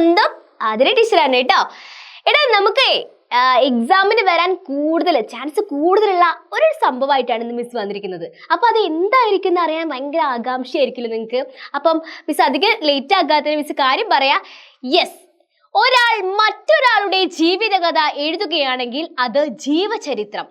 സ്വന്തം അതിന് ടീച്ചറാണ് കേട്ടോ. എടാ നമുക്കേ എക്സാമിന് വരാൻ കൂടുതൽ ചാൻസ് കൂടുതലുള്ള ഒരു സംഭവമായിട്ടാണ് ഇന്ന് മിസ് വന്നിരിക്കുന്നത്. അപ്പൊ അത് എന്തായിരിക്കും എന്ന് അറിയാൻ ഭയങ്കര ആകാംക്ഷയായിരിക്കില്ല നിങ്ങൾക്ക് അപ്പം മിസ് അധികം ലേറ്റ് ആകാത്തതിന് മിസ് കാര്യം പറയാ യെസ് ഒരാൾ മറ്റൊരാളുടെ ജീവിതകഥ എഴുതുകയാണെങ്കിൽ അത് ജീവചരിത്രം.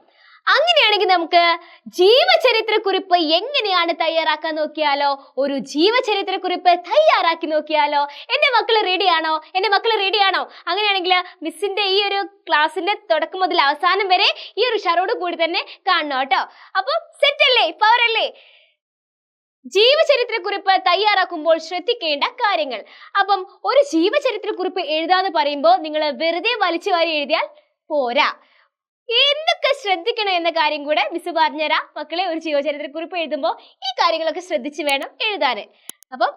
അങ്ങനെയാണെങ്കിൽ നമുക്ക് ജീവചരിത്രക്കുറിപ്പ് എങ്ങനെയാണ് തയ്യാറാക്കാൻ നോക്കിയാലോ? ഒരു ജീവചരിത്രക്കുറിപ്പ് തയ്യാറാക്കി നോക്കിയാലോ? എന്റെ മക്കൾ റെഡിയാണോ എന്റെ മക്കൾ റെഡിയാണോ അങ്ങനെയാണെങ്കിൽ മിസ്സിന്റെ ഈ ഒരു ക്ലാസ്സിന്റെ തുടക്കം മുതൽ അവസാനം വരെ ഈ ഒരു ഷറോട് കൂടി തന്നെ കാണണം കേട്ടോ. അപ്പം സെറ്റ് അല്ലേ? പവർ അല്ലേ? ജീവചരിത്രക്കുറിപ്പ് തയ്യാറാക്കുമ്പോൾ ശ്രദ്ധിക്കേണ്ട കാര്യങ്ങൾ. അപ്പം ഒരു ജീവചരിത്രക്കുറിപ്പ് എഴുതാന്ന് പറയുമ്പോൾ നിങ്ങൾ വെറുതെ വലിച്ചു വാരി എഴുതിയാൽ പോരാ. ശ്രദ്ധിക്കണം എന്ന കാര്യം കൂടെ മിസ് പറഞ്ഞുതരാം. മക്കളെ ഒരു ജീവചരിത്രക്കുറിപ്പ് എഴുതുമ്പോൾ ഈ കാര്യങ്ങളൊക്കെ ശ്രദ്ധിച്ചു വേണം എഴുതാൻ. അപ്പം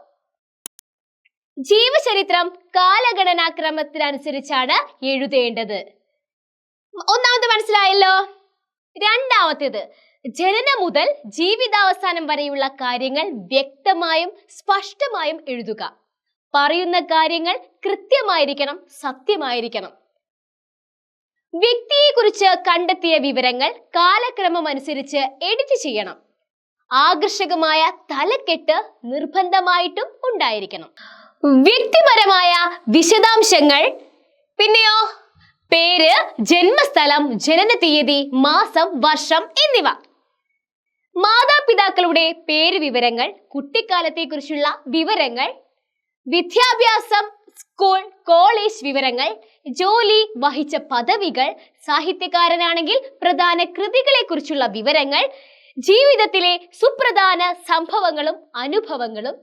ജീവചരിത്രം കാലഗണനാക്രമത്തിനനുസരിച്ചാണ് എഴുതേണ്ടത്. ഒന്നാമത് മനസ്സിലായല്ലോ? രണ്ടാമത്തേത് ജനനം മുതൽ ജീവിതാവസാനം വരെയുള്ള കാര്യങ്ങൾ വ്യക്തമായും സ്പഷ്ടമായും എഴുതുക. പറയുന്ന കാര്യങ്ങൾ കൃത്യമായിരിക്കണം സത്യമായിരിക്കണം. വ്യക്തിയെക്കുറിച്ച് കണ്ടെത്തിയ വിവരങ്ങൾ കാലക്രമം അനുസരിച്ച് എഡിറ്റ് ചെയ്യണം. ആകർഷകമായ തലക്കെട്ട് നിർബന്ധമായിട്ടും ഉണ്ടായിരിക്കണം. വ്യക്തിപരമായ വിശദാംശങ്ങൾ പിന്നെയോ പേര് ജന്മസ്ഥലം ജനന തീയതി മാസം വർഷം എന്നിവ. മാതാപിതാക്കളുടെ പേര് വിവരങ്ങൾ കുട്ടിക്കാലത്തെക്കുറിച്ചുള്ള വിവരങ്ങൾ വിദ്യാഭ്യാസം സ്കൂൾ കോളേജ് വിവരങ്ങൾ ജോലി വഹിച്ച പദവികൾ സാഹിത്യകാരനാണെങ്കിൽ പ്രധാന കൃതികളെ കുറിച്ചുള്ള വിവരങ്ങൾ ജീവിതത്തിലെ സുപ്രധാന സംഭവങ്ങളും അനുഭവങ്ങളും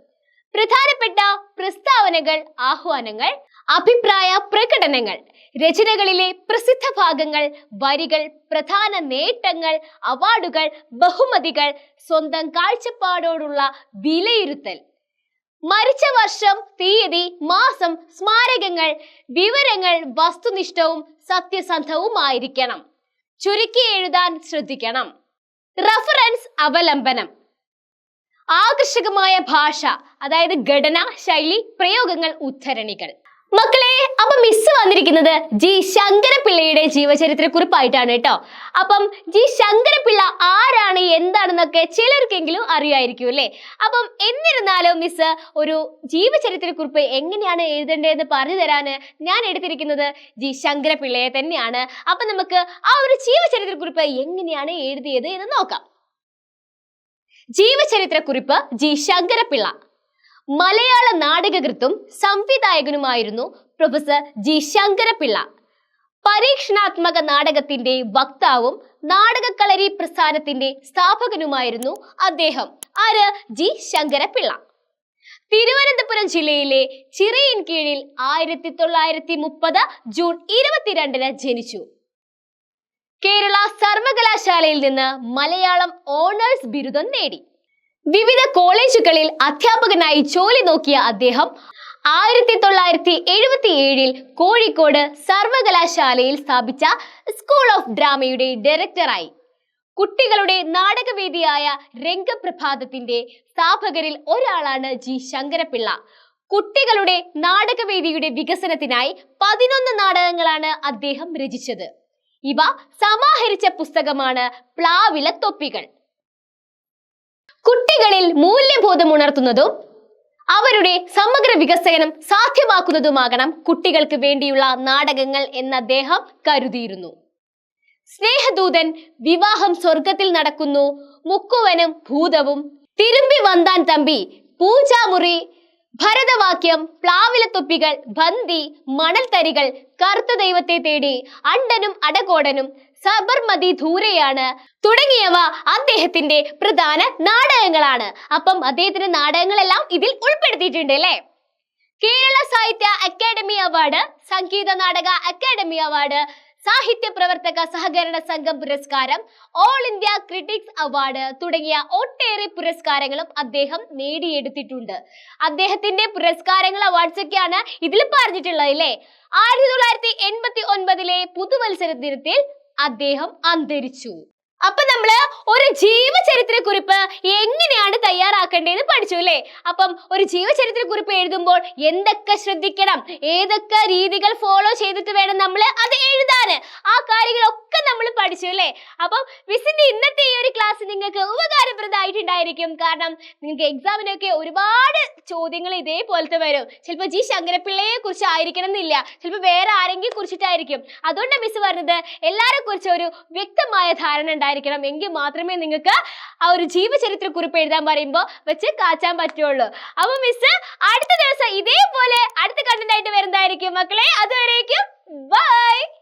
പ്രധാനപ്പെട്ട പ്രസ്താവനകൾ ആഹ്വാനങ്ങൾ അഭിപ്രായ പ്രകടനങ്ങൾ രചനകളിലെ പ്രസിദ്ധ ഭാഗങ്ങൾ വരികൾ പ്രധാന നേട്ടങ്ങൾ അവാർഡുകൾ ബഹുമതികൾ സ്വന്തം കാഴ്ചപ്പാടോടുള്ള വിലയിരുത്തൽ മരിച്ച വർഷം തീയതി മാസം സ്മാരകങ്ങൾ വിവരങ്ങൾ വസ്തുനിഷ്ഠവും സത്യസന്ധവുമായിരിക്കണം. ചുരുക്കി എഴുതാൻ ശ്രദ്ധിക്കണം. റഫറൻസ് അവലംബനം. ആകർഷകമായ ഭാഷ അതായത് ഘടന ശൈലി പ്രയോഗങ്ങൾ ഉദ്ധരണികൾ. മക്കളെ അപ്പൊ മിസ് വന്നിരിക്കുന്നത് ജി ശങ്കരപിള്ളയുടെ ജീവചരിത്ര കുറിപ്പായിട്ടാണ് കേട്ടോ. അപ്പം ജി ശങ്കരപിള്ള ആരാണ് എന്താണെന്നൊക്കെ ചിലർക്കെങ്കിലും അറിയായിരിക്കും അല്ലേ? അപ്പം എന്നിരുന്നാലും മിസ് ഒരു ജീവചരിത്ര കുറിപ്പ് എങ്ങനെയാണ് എഴുതേണ്ടതെന്ന് പറഞ്ഞു തരാന് ഞാൻ എടുത്തിരിക്കുന്നത് ജി ശങ്കരപിള്ളയെ തന്നെയാണ്. അപ്പൊ നമുക്ക് ആ ഒരു ജീവചരിത്ര കുറിപ്പ് എങ്ങനെയാണ് എഴുതിയത് എന്ന് നോക്കാം. ജീവചരിത്ര കുറിപ്പ് ജി ശങ്കരപിള്ള മലയാള നാടകകൃത്തും സംവിധായകനുമായിരുന്നു പ്രൊഫസർ ജി ശങ്കരപിള്ള. പരീക്ഷണാത്മക നാടകത്തിന്റെ വക്താവും നാടകക്കളരി പ്രസ്ഥാനത്തിന്റെ സ്ഥാപകനുമായിരുന്നു അദ്ദേഹം. ആര്? ജി ശങ്കരപിള്ള. തിരുവനന്തപുരം ജില്ലയിലെ ചിറയിൻ കീഴിൽ ആയിരത്തി തൊള്ളായിരത്തി മുപ്പത് ജൂൺ ഇരുപത്തിരണ്ടിന് ജനിച്ചു. കേരള സർവകലാശാലയിൽ നിന്ന് മലയാളം ഓണേഴ്സ് ബിരുദം നേടി. വിവിധ കോളേജുകളിൽ അധ്യാപകനായി ജോലി നോക്കിയ അദ്ദേഹം ആയിരത്തി തൊള്ളായിരത്തി എഴുപത്തി ഏഴിൽ കോഴിക്കോട് സർവകലാശാലയിൽ സ്ഥാപിച്ച സ്കൂൾ ഓഫ് ഡ്രാമയുടെ ഡയറക്ടറായി കുട്ടികളുടെ നാടകവേദിയായ രംഗപ്രഭാതത്തിന്റെ സ്ഥാപകരിൽ ഒരാളാണ് ജി ശങ്കരപിള്ള കുട്ടികളുടെ നാടകവേദിയുടെ വികസനത്തിനായി പതിനൊന്ന് നാടകങ്ങളാണ് അദ്ദേഹം രചിച്ചത്. ഇവ സമാഹരിച്ച പുസ്തകമാണ് പ്ലാവില തൊപ്പികൾ. കുട്ടികളിൽ മൂല്യബോധം ഉണർത്തുന്നതും അവരുടെ സമഗ്ര വികസനം സാധ്യമാക്കുന്നതുമാകണം കുട്ടികൾക്ക് വേണ്ടിയുള്ള നാടകങ്ങൾ എന്ന് അദ്ദേഹം കരുതിയിരുന്നു. സ്നേഹദൂതൻ വിവാഹം സ്വർഗത്തിൽ നടക്കുന്നു. മുക്കുവനും ഭൂതവും തിരുമ്പി വന്താൻ തമ്പി പൂജാമുറി ഭരതവാക്യം പ്ലാവിലത്തൊപ്പികൾ ബന്ദി മണൽത്തരികൾ കറുത്ത ദൈവത്തെ തേടി അണ്ടനും അടകോടനും സബർമതി ധൂരയാണ്. തുടങ്ങിയവ അദ്ദേഹത്തിന്റെ പ്രധാന നാടകങ്ങളാണ്. അപ്പം അദ്ദേഹത്തിന്റെ നാടകങ്ങളെല്ലാം ഇതിൽ ഉൾപ്പെടുത്തിയിട്ടുണ്ട് അല്ലേ? കേരള സാഹിത്യ academy award Sangeetha Nataka academy award സാഹിത്യ പ്രവർത്തക സഹകരണ സംഘം പുരസ്കാരം ഓൾ ഇന്ത്യ ക്രിട്ടിക്സ് അവാർഡ് തുടങ്ങിയ ഒട്ടേറെ പുരസ്കാരങ്ങളും അദ്ദേഹം നേടിയെടുത്തിട്ടുണ്ട്. അദ്ദേഹത്തിന്റെ പുരസ്കാരങ്ങൾ അവാർഡ്സ് ഒക്കെയാണ് ഇതിൽ പറഞ്ഞിട്ടുള്ളത് അല്ലേ? ആയിരത്തി തൊള്ളായിരത്തി എൺപത്തി ഒൻപതിലെ പുതുവത്സര ദിനത്തിൽ അദ്ദേഹം അന്തരിച്ചു. അപ്പൊ നമ്മൾ ഒരു ജീവചരിത്ര കുറിപ്പ് എങ്ങനെയാണ് തയ്യാറാക്കേണ്ടതെന്ന് പഠിച്ചു അല്ലേ? അപ്പം ഒരു ജീവചരിത്ര കുറിപ്പ് എഴുതുമ്പോൾ എന്തൊക്കെ ശ്രദ്ധിക്കണം ഏതൊക്കെ രീതികൾ ഫോളോ ചെയ്തിട്ട് വേണം നമ്മൾ അത് എഴുതാന് ആ കാര്യങ്ങളൊക്കെ നമ്മൾ പഠിച്ചു അല്ലേ? അപ്പം മിസ്സിന്റെ ഇന്നത്തെ ഈ ഒരു ക്ലാസ് നിങ്ങൾക്ക് ഉപകാരപ്രദമായിട്ടുണ്ടായിരിക്കും. കാരണം നിങ്ങൾക്ക് എക്സാമിനൊക്കെ ഒരുപാട് ചോദ്യങ്ങൾ ഇതേപോലത്തെ വരും. ചിലപ്പോൾ ജി ശങ്കരപ്പിള്ളയെ കുറിച്ച് ആയിരിക്കണം എന്നില്ല ചിലപ്പോൾ വേറെ ആരെങ്കിലും കുറിച്ചിട്ടായിരിക്കും. അതുകൊണ്ട് മിസ് പറഞ്ഞത് എല്ലാരെ കുറിച്ച് ഒരു വ്യക്തമായ ധാരണ ഉണ്ടായിരിക്കണം. എങ്കിൽ മാത്രമേ നിങ്ങൾക്ക് ആ ഒരു ജീവചരിത്ര കുറിപ്പ് എഴുതാൻ പറയുമ്പോൾ വെച്ച് കാച്ചാൻ പറ്റുള്ളൂ. അപ്പൊ മിസ് അടുത്ത ദിവസം ഇതേപോലെ അടുത്ത കണ്ടന്റ് ആയിട്ട് വരുന്നതായിരിക്കും. മക്കളെ അതുവരേക്കും ബൈ